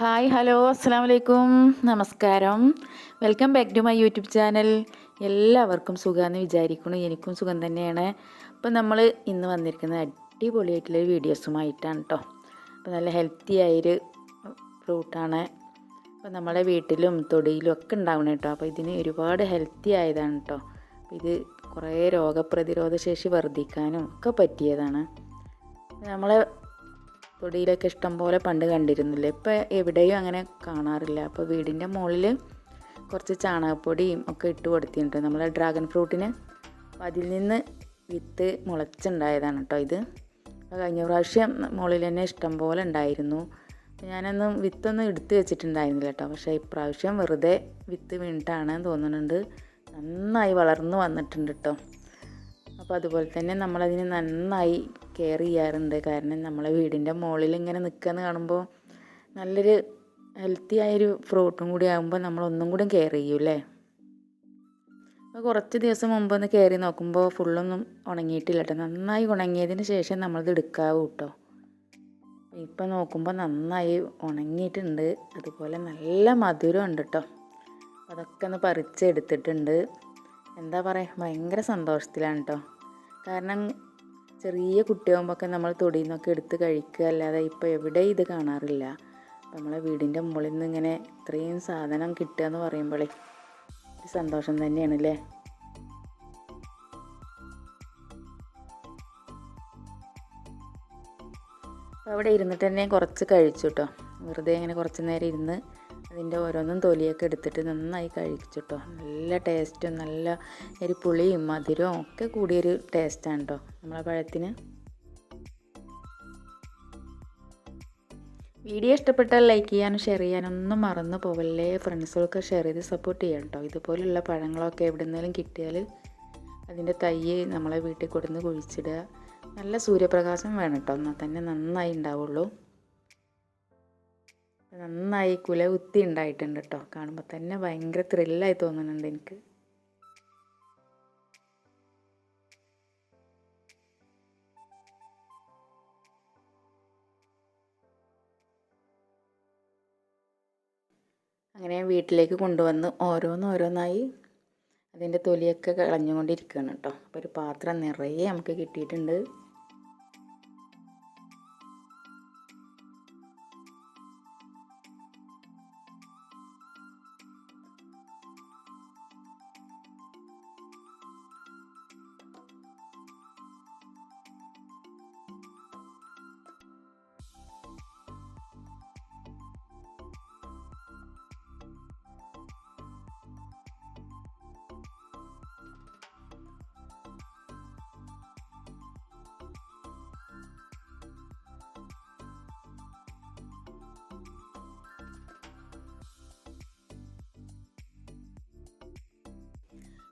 Hi hello അസ്സാം വലൈക്കും നമസ്കാരം. Welcome back to my YouTube channel. എല്ലാവർക്കും സുഖമെന്ന് വിചാരിക്കുന്നു. എനിക്കും സുഖം തന്നെയാണ്. അപ്പോൾ നമ്മൾ ഇന്ന് വന്നിരിക്കുന്നത് അടിപൊളിയായിട്ടുള്ളൊരു വീഡിയോസുമായിട്ടാണ് കേട്ടോ അപ്പോൾ നല്ല ഹെൽത്തി ആയൊരു ഫ്രൂട്ടാണ്. അപ്പോൾ നമ്മുടെ വീട്ടിലും തൊടിയിലും ഒക്കെ ഉണ്ടാവണം കേട്ടോ അപ്പോൾ ഇതിന് ഒരുപാട് ഹെൽത്തി ആയതാണ് കേട്ടോ ഇത് കുറേ രോഗപ്രതിരോധ ശേഷി വർദ്ധിക്കാനും ഒക്കെ പറ്റിയതാണ്. നമ്മളെ തൊടിയിലൊക്കെ ഇഷ്ടം പോലെ പണ്ട് കണ്ടിരുന്നില്ല? ഇപ്പം എവിടെയും അങ്ങനെ കാണാറില്ല. അപ്പോൾ വീടിന്റെ മുകളിൽ കുറച്ച് ചാണകപ്പൊടിയും ഒക്കെ ഇട്ട് കൊടുത്തിട്ടുണ്ട്. നമ്മളെ ഡ്രാഗൺ ഫ്രൂട്ടിന് അതിൽ നിന്ന് വിത്ത് മുളച്ചുണ്ടായതാണ് കേട്ടോ ഇത്. കഴിഞ്ഞ പ്രാവശ്യം മുകളിൽ തന്നെ ഇഷ്ടം പോലെ ഉണ്ടായിരുന്നു. ഞാനൊന്നും വിത്തൊന്നും എടുത്ത് വെച്ചിട്ടുണ്ടായിരുന്നില്ല കേട്ടോ പക്ഷേ ഇപ്രാവശ്യം വെറുതെ വിത്ത് വീണിട്ടാണ് തോന്നുന്നുണ്ട്. നന്നായി വളർന്നു വന്നിട്ടുണ്ട് കേട്ടോ അപ്പോൾ അതുപോലെ തന്നെ നമ്മളതിന് നന്നായി കെയർ ചെയ്യാറുണ്ട്. കാരണം നമ്മളെ വീടിന്റെ മുകളിൽ ഇങ്ങനെ നിൽക്കുകയെന്ന് കാണുമ്പോൾ നല്ലൊരു ഹെൽത്തി ആയൊരു ഫ്രൂട്ടും കൂടി ആകുമ്പോൾ നമ്മളൊന്നും കൂടി കെയർ ചെയ്യൂലേ അപ്പോൾ കുറച്ച് ദിവസം മുമ്പ് ഒന്ന് കയറി നോക്കുമ്പോൾ ഫുള്ളൊന്നും ഉണങ്ങിയിട്ടില്ല കേട്ടോ നന്നായി ഉണങ്ങിയതിന് ശേഷം നമ്മളിത് എടുക്കാവൂ കേട്ടോ ഇപ്പം നോക്കുമ്പോൾ നന്നായി ഉണങ്ങിയിട്ടുണ്ട്. അതുപോലെ നല്ല മധുരം ഉണ്ട് കേട്ടോ അതൊക്കെ ഒന്ന് പറിച്ചെടുത്തിട്ടുണ്ട്. എന്താ പറയുക ഭയങ്കര സന്തോഷത്തിലാണ് കേട്ടോ കാരണം ചെറിയ കുട്ടിയാകുമ്പോഴൊക്കെ നമ്മൾ തൊടിയിൽ നിന്നൊക്കെ എടുത്ത് കഴിക്കുക. അല്ലാതെ ഇപ്പോൾ എവിടെ ഇത് കാണാറില്ല. നമ്മളെ വീടിന്റെ മുകളിൽ നിന്ന് ഇങ്ങനെ ഇത്രയും സാധനം കിട്ടുക എന്ന് പറയുമ്പോഴേ ഒരു സന്തോഷം തന്നെയാണ് അല്ലേ? അവിടെ ഇരുന്നിട്ട് തന്നെ കുറച്ച് കഴിച്ചു കേട്ടോ. വെറുതെ ഇങ്ങനെ കുറച്ച് നേരം ഇരുന്ന് അതിന്റെ ഓരോന്നും തൊലിയൊക്കെ എടുത്തിട്ട് നന്നായി കഴിച്ചിട്ടോ. നല്ല ടേസ്റ്റും നല്ല ഒരു പുളിയും മധുരവും ഒക്കെ കൂടിയൊരു ടേസ്റ്റാണ് കേട്ടോ നമ്മളെ പഴത്തിന്. വീഡിയോ ഇഷ്ടപ്പെട്ടാൽ ലൈക്ക് ചെയ്യാനും ഷെയർ ചെയ്യാനും ഒന്നും മറന്നു പോവല്ലേ. ഫ്രണ്ട്സുകൾക്ക് ഷെയർ ചെയ്ത് സപ്പോർട്ട് ചെയ്യാം കേട്ടോ ഇതുപോലുള്ള പഴങ്ങളൊക്കെ എവിടെന്നാലും കിട്ടിയാൽ അതിന്റെ തൈ നമ്മളെ വീട്ടിൽ കൊടുന്ന് കുഴിച്ചിടുക. നല്ല സൂര്യപ്രകാശം വേണം കേട്ടോ എന്നാൽ തന്നെ നന്നായി ഉണ്ടാവുള്ളൂ. നന്നായി കുല കുത്തി ഉണ്ടായിട്ടുണ്ട് കേട്ടോ കാണുമ്പോൾ തന്നെ ഭയങ്കര ത്രില്ലായി തോന്നുന്നുണ്ട് എനിക്ക്. അങ്ങനെ വീട്ടിലേക്ക് കൊണ്ടുവന്ന് ഓരോന്നോരോന്നായി അതിന്റെ തൊലിയൊക്കെ കളഞ്ഞുകൊണ്ടിരിക്കുകയാണ് കേട്ടോ അപ്പോൾ ഒരു പാത്രം നിറയെ നമുക്ക് കിട്ടിയിട്ടുണ്ട്.